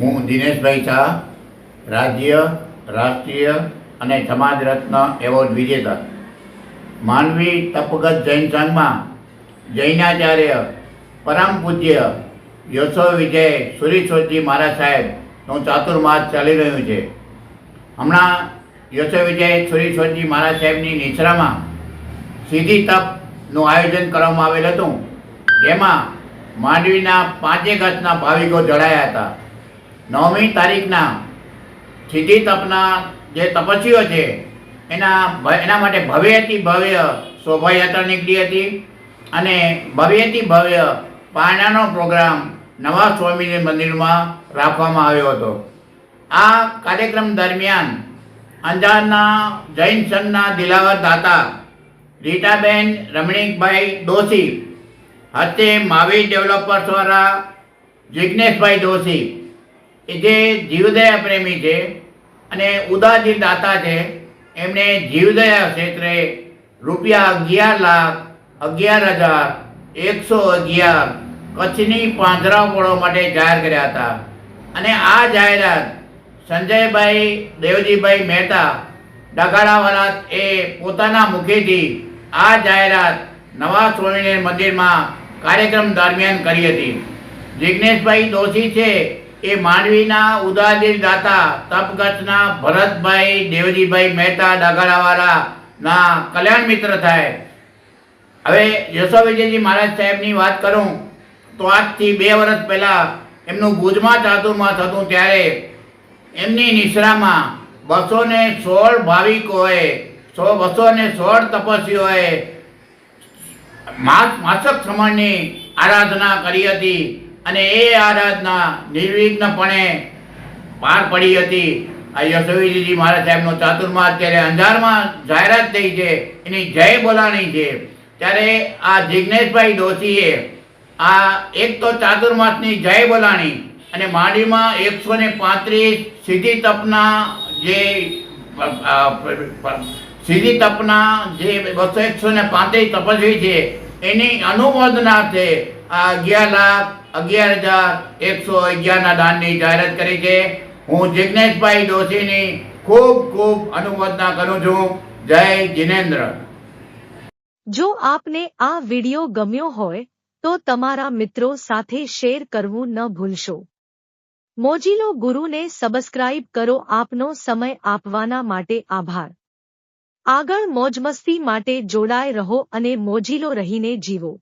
હું દિનેશભાઈ શાહ, રાજ્ય, રાષ્ટ્રીય અને સમાજ રત્ન એવોર્ડ વિજેતા. માનવી તપગત જૈન સંઘમાં જૈનાચાર્ય, પરમ પૂજ્ય યશો વિજય સુરીશોજી મહારાજ સાહેબનું ચાતુર્માસ ચાલી રહ્યું છે. હમણાં યશો વિજય સુરીશોજી મહારાજ સાહેબની નિશ્રામાં સીધી તપનું આયોજન કરવામાં આવેલ હતું. જેમાં માંડવીના પાંચેક ગાંઠના ભાવિકો જોડાયા હતા. નવમી તારીખના સિદ્ધિ તપના જે તપસ્વીઓ છે, એના એના માટે ભવ્યથી ભવ્ય શોભાયાત્રા નીકળી હતી અને ભવ્યથી ભવ્ય પારણાનો પ્રોગ્રામ નવા સ્વામી મંદિરમાં રાખવામાં આવ્યો હતો. આ કાર્યક્રમ દરમિયાન અંજારના જૈન સંઘના દિલાવર દાતા રીટાબેન રમણીકભાઈ દોશી હતે માવી ડેવલપર્સ દ્વારા જિજ્ઞેશભાઈ દોશી એ જે જીવદયા પ્રેમી છે અને ઉદાજી દાતા છે એમણે જીવદયા ક્ષેત્રે રૂપિયા અગિયાર લાખ, અગિયાર હજાર, એકસો અગિયાર કચ્છની પાંજરાપોળો માટે જાહેર કર્યા હતા. અને આ જાહેરાત સંજયભાઈ દેવજીભાઈ મહેતા ડગાડાવાલા એ પોતાના મુખેથી આ જાહેરાત નવા સ્વામિનારાયણ મંદિરમાં કાર્યક્રમ દરમિયાન કરી હતી. જિજ્ઞેશભાઈ દોશી છે એ માંડવીના ઉદાદીર દાતા તપગતના ભરતભાઈ, દેવજીભાઈ મહેતા ડગાડાવાલા ના કલ્યાણ મિત્ર થાય. હવે યશો વિજયજી મહારાજ સાહેબની વાત કરું, તો આજથી બે વર્ષ પહેલાં એમનું ભુજમાં ચાતુર્માસ હતું ત્યારે એમની નિશ્રામાં બસો ને સોળ ભાવિકોએ સો બસો ને સોળ તપસ્વીઓએ માસ માસક શ્રમણની આરાધના કરી હતી. અને એ આરાધના નિર્વિઘ્નપણે પાર પડી હતી. આ યશોવીજી મહારાજ સાહેબનો ચાતુર્માસ અત્યારે અંધારમાં જાહેરાત થઈ છે. એની જય બોલાણી છે. ત્યારે આ જિજ્ઞેશભાઈ દોશીએ આ એક તો ચાતુર્માસની જય બોલાણી અને માંડીમાં એકસો ને પાંત્રીસ સીધી તપના જે સીધી તપના જે બસો એકસો ને પાંત્રીસ તપસ્વી છે, એની અનુમોદનાર્થે જો આપને આ વિડિયો ગમ્યો હોય, તો તમારા મિત્રો સાથે શેર કરવું ન ભૂલશો. મોજીલો ગુરુને સબસ્ક્રાઇબ કરો આપનો સમય આપવાના માટે આભાર. આગળ મોજમસ્તી માટે જોડાય રહો અને મોજીલો રહીને જીવો.